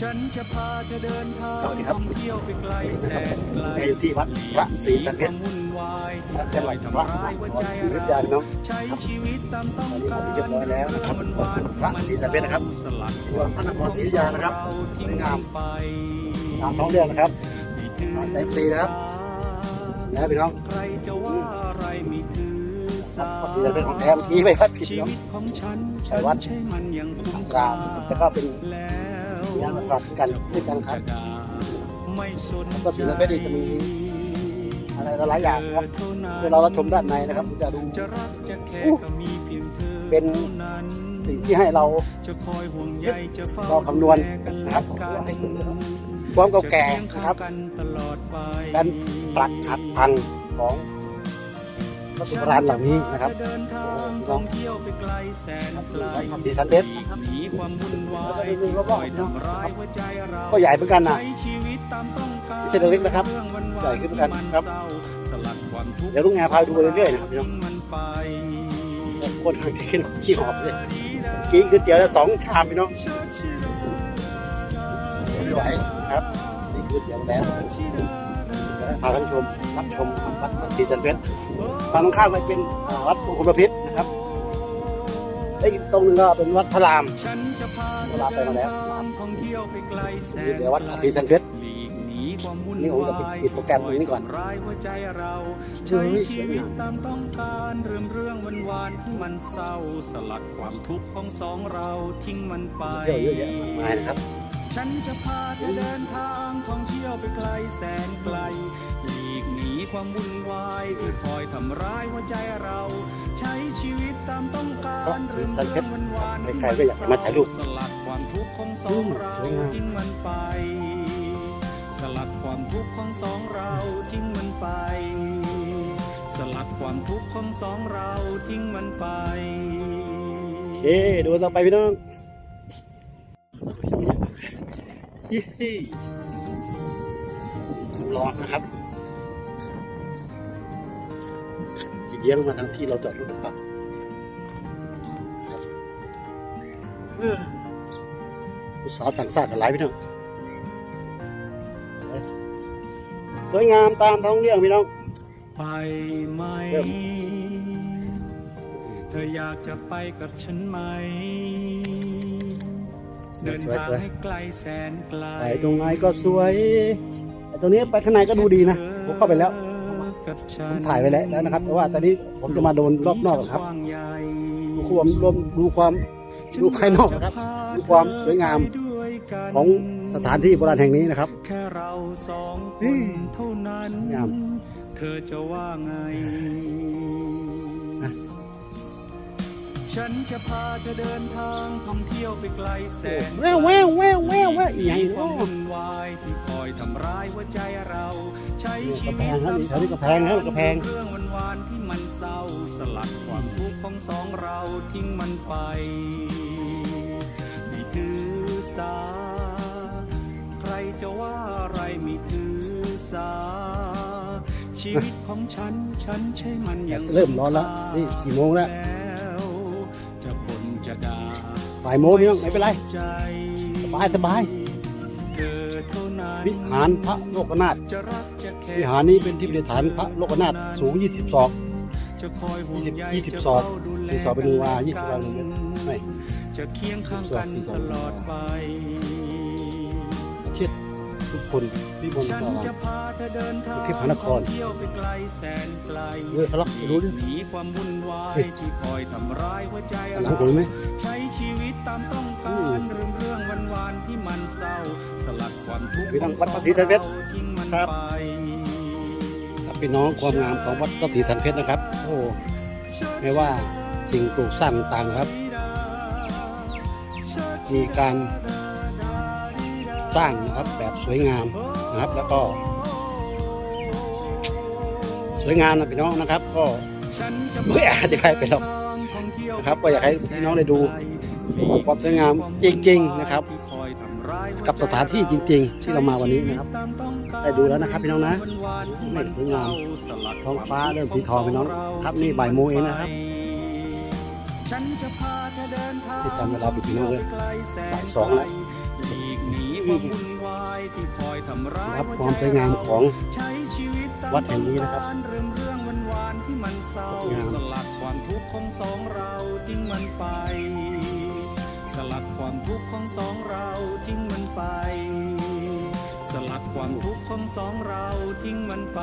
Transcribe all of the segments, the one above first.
ฉันจะพาเธอเดินทางสวัสดีครับท่องเที่ยวไปไกลแสนไกลอยู่ที่วัดพระศรีสันเพชรวุ่นวายที่และคจังหอวัยดพระทำร้ายหัวใจศรีอยุธยาเราพี่น้องใช้ชีวิตตามต้องตอนนี้กามารถึงเรียบร้อยแล้วนะครับวันวานพระศรีสันเพชรนะครับสลัดจังหวัดพระนครศรีอยุธยานะครับสวยงามไปตามท้องเรื่องนะครับตามใจฟรีนะครับนะพี่น้องใครจะว่าอะไรไม่ถือสาพระศรีสันเพชรของแท้เมื่อกี้ไม่วัดผิดชีเนาะวิตของฉันไปวัดใช่มันยังคุ้มกลางแล้วก็เป็นแล้ว งานประกอบกันด้วยกันครับไม่สนพระศรีสเพชรจะมีอะไรหลายอย่างนะครับเดี๋ยวเรารับชมด้านในนะครับจะดูเป็นสิ่งที่ให้เราเราคำนวณนนะครับความเก่าแก่นะครับเคียงข้างกันปการปรักหักพังของ ราณเหล่านี้นะครับเดินทางท่องเที่ยวไปไกลแสนไกลวัดพระศรีสันเพชรหนีความวุ่นวายดูที่รอบๆคอยทำร้ายหัวใจเราก็ใหญ่เหมือนกันนะใช้ชีวิตตามต้องการไม่ใช่เล็กๆนะครับเรื่องวันๆใหญ่ขึ้นเหมือนกันครับที่มัเศาสลัดความทุกข์เดี๋ยวลุงแอร์พาไปดูเรื่อยๆนะครับพี่น้องทิ้งมันไปคนทางที่ขึ้นขี้หอบเลยกินก๋วยเตี๋ยวละสองชามพี่น้องไม่ไหวนะครับนี่คือก๋วยเตี๋ยวแล้วเดี๋ยว พาท่านผู้ชมรับชมวัดพระศรีสันเพชรฝั่งตรงข้ามไปเป็นวัดมงคลประพิษนะครับไอ้ยตรงนึงก็เป็นวัดพระรามฉันจะพาเวลาไปมาแล้วท่องเที่ยวไปไกลแสนี่นเดี๋ยววัดพระศรีสันเพชรหลีกหนีความวุ่นนี่ผมจะวายปิดโปรแกรมตรงนี้ก่อนที่คยทำร้ายหัวใจเราเฮ้ใช้ยชีวิตตามต้องการเรื่องเรื่องวันวานๆที่มันเศร้าสลัดความทุกข์ของสองเราทิ้งมันไปเที่ยวเยอะแยะมากมายนะครับ ฉันจะพาเธอเดินทางท่องเที่ยวไปไกลแสนไกล หลีกหนีความวุ่นวายที่คอยทำร้ายหัวใจเรา ใช้ชีวิตตามต้องการเรื่องสันเพเรื่ชอรงวันวานๆที่ใครๆก็อยากจะมาถ่ายรูปสลัดความทุกข์ของสองเราสวยงามทิ้งมันไป สลัดความทุกข์ของสองเราทิ้งมันไป สลัดความทุกข์ของสองเราทิ้งมันไป โอเค ดูต่อไปพี่น้อง ยี่ฮี่ร้อนนะครับจีเลี้ยงมาทางที่เราจอดรถนะครับเออผู้สาวต่างชาติกันหลายพี่น้องสวยงามตามท้องเรื่องพี่น้อง ไปไหมเริ่มเธออยากจะไปกับฉันไหม สเดิวยนสวยทางสวยให้ไกลแสนไกลไปตรงไหนก็สวยไอ้ตรงนี้ไปข้างในก็ดูดีนะผมเข้าไปแล้วกับฉัผมนถ่ายไปแล้วแล้วนะครับ แต่ว่าตอนนี้ผมจะมาโดนรอบนอกครับกว้างใหญ่ดูความรวมดูความดูภายนอกนะครับดูความสวยงามของสถานที่โบราณแห่งนี้นะครับแค่เราสองคเฮ้นยเท่านั้นงามเธอจะว่าไงอะ ฉันจะพาเธอเดินทางท่องเที่ยวไปไกลแสนแววแววแววแววแววอีหยังมีอีกความเนาะวุ่นวายที่คอยทำร้ายหัวใจเรา ใช้ชีกระแพวิตงครับนี่แถวนี้กระแพงครับกระแพงเรื่องวันวานๆที่มันเศร้าสลัดความทุกข์ของสองเราทิ้งมันไปไม่ถือสา ใครจะว่าอะไรไม่ถือสาชีวิตของฉันฉันใช่มันแดยัดงเริ่มร้อนแล้วนี่กี่โมงแล้ว บ่ายโมงพี่น้องไม่เป็นไร สบายสบายวิหารพระโลกนาถวิหารนี้เป็นที่ประดิษฐานพระโลกนาถสูง 20ศอก20 20ศอก4ศอกเป็นวายี่สิบวาเป็นไม่จะเคียงข้างกันตลอดไป ทุกคนพิมลฉันกาจะพาเธอเดินทางที่พระนครท่องเที่ยวไปไกลแสนไกลเฮ้ยเขาล็อกรู้ดิหนีความวุ่นวายเฮ้ยที่คอยทำร้ายหัวใจหลังเราผมไหมใช้ชีวิตตามต้องการเรื่องเรื่องวันวานๆที่มันเศร้าสลัดความทุกข์พี่น้องวัดพระศรีสันเพชรทิ้งมันครับไปครับพี่น้องความงามของวัดพระศรีสันเพชรนะครับ โอ้ไม่ว่าสิ่งปลูกสร้างต่างๆครับ มีการ สร้างนะครับแบบสวยงามนะครับ แล้วก็ สวยงามนะพี่น้องนะครับ ก็ไม่อาจจะใครไปหรอกนะครับ ก็อยากให้พี่น้องได้ดูความสวยงามจริง ๆนะครับ กับสถานที่จริง ๆ ที่เรามาวันนี้นะครับได้ดูแล้วนะครับพี่น้องนะไม่สวยงามท้องฟ้าเริ่มสีทองพี่น้องครับนี่บ่ายโมงเองนะครับฉันจะพาเธอเดินทางที่ตามเวลาปิดพี่น้องเลยบ่ายสองแล้ว ร้ายครับหัความสวยงามของใช้ชีวิตตามวัดแห่งนี้นะครับต้องกาเรื่องเรื่องวันวานๆที่มันเศร้าสวยงามสลัดความทุกข์ของสองเราทิ้งมันไป สลัดความทุกข์ของสองเราทิ้งมันไปสลัดความทุกข์ของสองเราทิ้งมันไป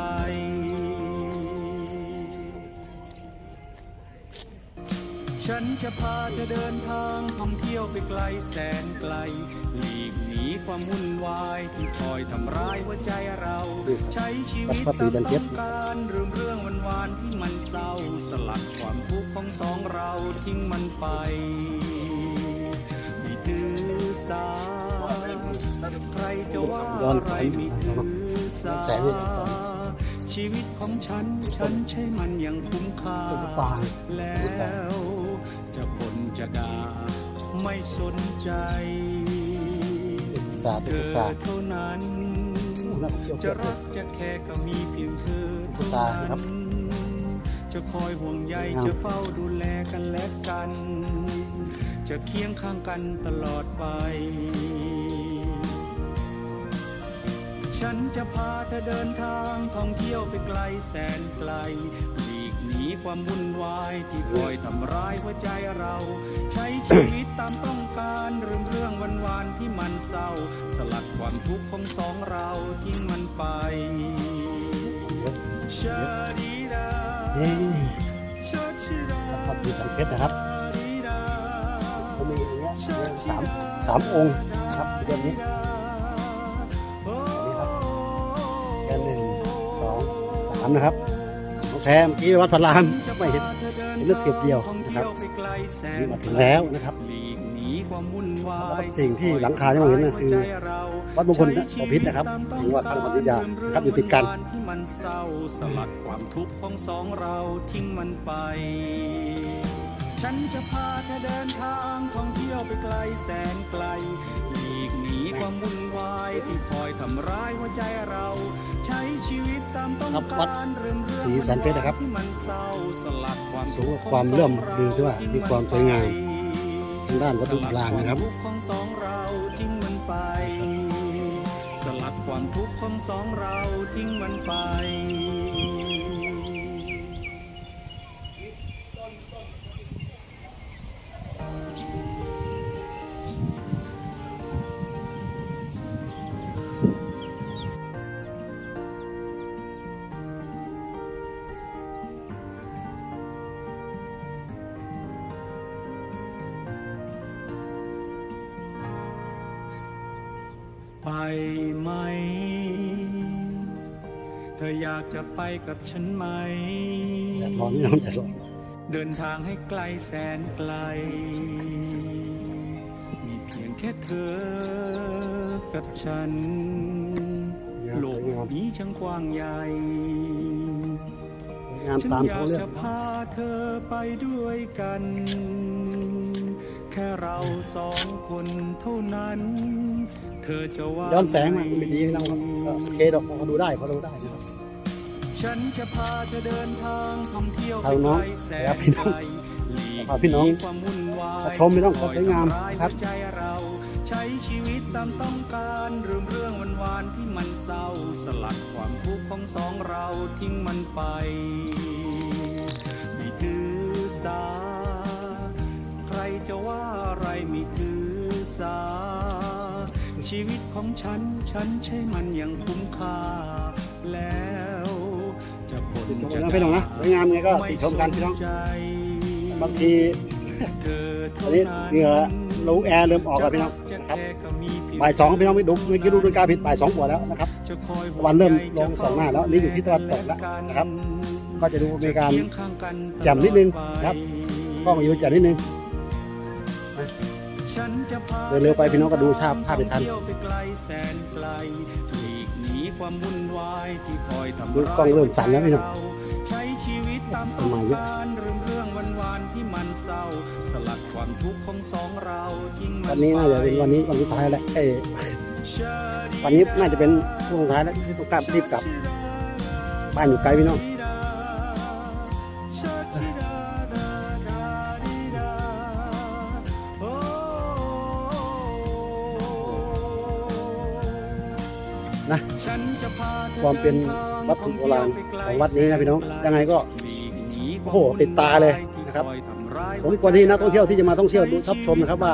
ฉันจะพาเธอเดินทางท่องเที่ยวไปไกลแสนไกล หลีกหนีความวุ่นวายที่คอยทำร้ายหัวใจเรา ใช้ชีวิตวัดพระศรีตามจันทร์เจ็ต้ดองการเรื่องเรื่องวันวานๆที่มันเศร้าสลัดความทุกข์ของสองเราทิ้งมันไปไม่ถือสาใครจะว่าย้อนอะไรแสงไม่ถือสาแสงนี่แสงชีวิตของฉันฉันใช่มันยังคุ้มค่าเป็นฟางแล้วจะบ่นจะด่าไม่สนใจศาสตร์เธเป็นอศาสตร์เท่านั้นนักเที่ยวจะรักจะแค่ก็มีเพียงเธอเท่าตานั้ครับนจะคอยห่วงใยครับจะเฝ้าดูแลกันและกัน จะเคียงข้างกันตลอดไป ฉันจะพาเธอเดินทางท่องเที่ยวไปไกลแสนไกลหลีกหนี ความวุ่นวายที่คอยทำร้ายหัวใจเรา ใช้ชีวิตตามต้องการเรื่องเรื่องวันวานๆที่มันเศร้า สลัดความทุกข์ของสองเราทิ้งมันไปชาดีดานี่ชาชิดาวัดพระศรีสันเพชรนะครับดีดาเขามีอย่างเงี้ยสามสามองค์นะครับเรื่องนี้นี่ครับแค่หนึ่งสองสามนะครับ ของแท้เมื่อกี้วัดพระรามไม่เห็นเห็นเลือกเทียบเดียวนะครับนี่มาถึงแล้วนะครับสิ่งที่หลังคาที่มองเห็นนั่นคือวัดมงคลบพิตรนะครับจังหวัดพระนครศรีอยุธยาครับอยู่ติดกันที่มันเศร้าสลัดความทุกข์ของสองเราทิ้งมันไป ฉันจะพาเธอเดินทางท่องเที่ยวไปไกลแสนไกลหลีกหนีความวุ่นวายที่คอยทำร้ายหัวใจเรา ครับวัดการเรื่องเรื่องศรีสันเพชรนะครับที่มันเศร้าสลัดความสูทุงกข์ความเลื่อมลือที่ว่ามีความสวยงามทางด้านวัตถุโบราณนะครับสลัดความทุกข์ของสองเราทิ้งมันไป ออยากจะไปกับฉันไหมแต่ร้อนน้ำแต่ร้อนเดินทางให้ไกลแสนไกล มีเพียงแค่เธอกับฉันงามโลสกวยงามนี้ช่างกว้างใหญ่สวยงามฉันตามอยาท้องกเรื่องจะพาเธอไปด้วยกัน แค่เราสองคนเท่านั้น เธอจะว่าย้อนแสงมันไไม่ดีนะครับก็โอเคดอกพอดูได้พอดูได้นะครับ ฉันจะพาเธอเดินทางท่องเที่ยวพาน้องไปไกลแสครับนพี่น้องไกลหลีกพาพี่น้องหความวุ่นวายมาชมพี่น้องความสวยงามอยครับทำายหัวใจเราใช้ชีวิตตามต้องการเรื่องเรื่องวันวานๆที่มันเศร้าสลัดความทุกข์ของสองเราทิ้งมันไปไม่ถือสา ใครจะว่าอะไรไม่ถือสา ชีวิตของฉันฉันใช่มันยังคุ้มค่าแล้วจะบ่น ติดชมกันนะพี่น้องนะสวยงามไงก็ติดชมกันพี่น้องบางทีอตเท่าอนนี้เหงื่อลงแอร์เริ่มออกแล้วพี่น้องครับบ่ายสองพี่น้องไม่ดูไม่คิดดูนาฬิการผิดบ่ายสองกว่าแล้วนะครับวันเริ่มลงสองหน้าแล้วนี่อยู่ที่ตะวันตกแล้วนะครับ ก็จะดูมีการจะเคียงข้างกันตลอแจ่มนิดนึงครับไปก็มาอยู่จัดนิดนึงเดินเร็วไปพี่น้องก็ดูภาพภาพไม่ทัน ความวุ่นวายที่คอยทำดูกล้องเริ่มสั่นแล้วพี่น้องใช้ชีวิตตามต้นไม้เยอะการเรื่องเรื่องวันวานๆที่มันเศร้า สลัดความทุกข์ของสองเราทิ้งมัวันนี้น่าจะเป็นวันนี้วันสุดท้ายแล้วเอ้ยวัวันนี้น่าจะเป็นช่วงสุดท้ายแล้วที่ต้องกลับรีบกลับบ้านอยู่ไกลพี่น้อง นะความเป็นวัตถุโบราณของวัดนี้นะพี่น้องยังไงก็โอ้โหติดตาเลยนะครับสมควรที่นักท่องเที่ยวที่จะมาท่องเที่ยวดูทับชมนะครับว่า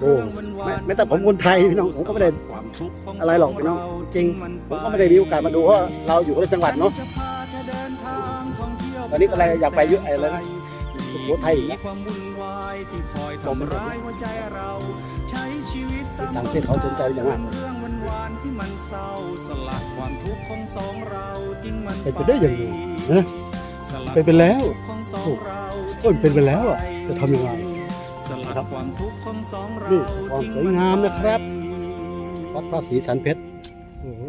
โอ้ไม่ไม่แต่ผมคนไทยพี่น้องผมก็ไม่ได้อะไรหรอกพี่น้องจริงผมก็ไม่ได้มีโอกาสมาดูเพราะเราอยู่คนจังหวัดเนาะตอนนี้ก็เลยอยากไปเยอะอะไรนะสุโขทัยอีกนะความวุ่นวายที่คอยทำร้ายหัวใจเราใช้ชีวิตตามต่างประเทศเขาสนใจอย่างมาก เรื่องวันวานๆที่มันเศร้าสลัดความทุกข์ของสองเราทิ้งมันเป็นไปได้ยังไงนะสลัดเป็นไปแล้วความทุกข์ของสองเราโอ้ยเป็นไปแล้วอะจะทำยังไงสลัดครับความทุกข์ของสองเรานี่ความทิ้สวยงามนะครับวัดพระศรีสันเพชรโอ้โห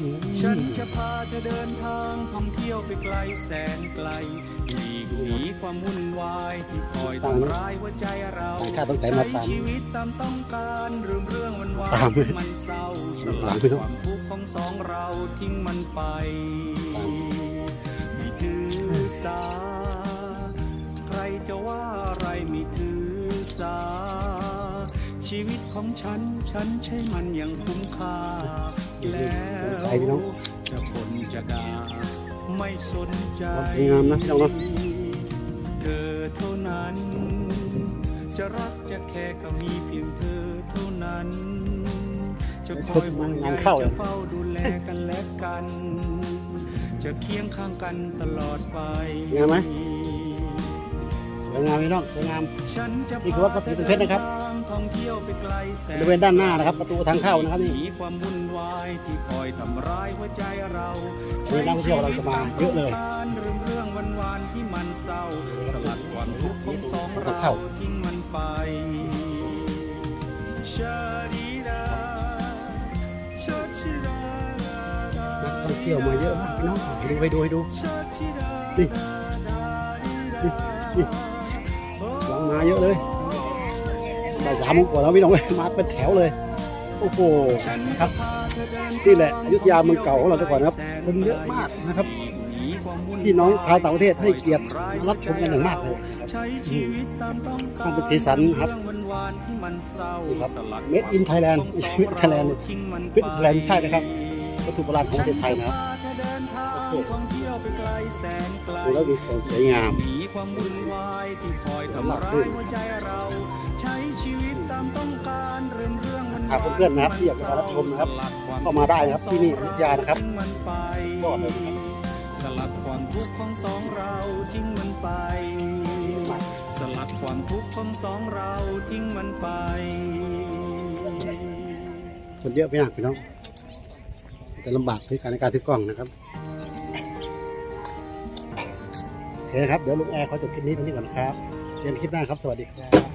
อืมฉันจะพาเธอเดินทางท่องเที่ยวไปไกลแสนไกล หลีกหนีความวุ่นวายที่คอยทำร้ายหัวใจเราต่างชาติต้องใจมาตามใช้ชีวิตตามต้องการลืมเรื่องวันวาตามนไหมที่มันเศร้าสหลัลัดงไม่ต้องความทุกข์ของสองเราทิ้งมันไปตามไม่ถือสา ใครจะว่าอะไรไม่ถือสา ชีวิตของฉันฉันใช้มันอย่างคุ้มค่าแล้วใส่พี่น้องจะบ่นจะด่าไม่สนใจความสวยงามนะพี่น้องเนาะ เธอเท่านั้น จะรักจะแค่ก็มีเพียงเธอเท่านั้น จะคอยห่วงใยงานเข้าเลยจะเฝ้าดูแลกันและกัน จะเคียงข้างกันตลอดไปงามไหมสวยงามพี่น้องสวยงามฉันจะนี่คือวัดพระศรีสันเพชรนะครับท่องเที่ยวไปไกลแสบริเวณด้านหน้านะครับ ประตูทางเข้านะครับหนี่นีความวุ่นวายที่คอยทำร้ายหัวใจเรามีนักท่องเที่ยวเราจะมาเยอะเลยลืมเรื่องวันวานๆที่มันเศร้า ของสอง ประตู เรา เข้า ทิ้งมันไปชาดีดาชาชิดา นักท่องเที่ยวมาเยอะมากพี่น้องให้ดูให้ดูให้ดู ชาชิดา นี่นี่นี่หลังมาเยอะเลยบ่ายสามโมงกว่าแล้วพี่น้อง มาเป็นแถวเลย โอ้โหนะครับ นี่แหละอยุธยาเมืองเก่าของเราทุกคนนะครับคนเยอะมากนะครับพี่น้องชาวต่างประเทศให้เกียรติมารับชมกันอย่างมากเลยครับใช้ชีวิตตามต้องการมันเป็นสีสันครับเองวานๆที่มันเศร้านี่ครับสลัด Made in Thailand ไม่ใช่ Made in Thailand ทิ้งมัน Made in Thailand ไม่ใช่นะครับวัตถุโบราณของประเทศไทยนะครับเดินทางท่องเที่ยวไปไกลแสนไกลดูแล้วมีความสวยงามหนีความวุ่นวายที่คอยทำร้ายหัวใจเราใช้ชีวิตตามต้องการเรื่องเรื่องมันหากเพื่อนๆนะครับที่อยากจะมารับชมนะครับเข้ามาได้นะครับที่นี่อยุธยานะครับทิ้งมันไปยอดเลยนะครับสลัดความทุกข์ของสองเราทิ้งมันไป สลัดความทุกข์ของสองเราทิ้งมันไปคนเยอะไปมากพี่น้องแต่ลำบากในการในการถือกล้องนะครับโอเคนะครับ เดี๋ยวลุงแอร์เขาจบคลิปนี้ตรงนี้ก่อนนะครับเจอกันคลิปหน้าครับ สวัสดีครับ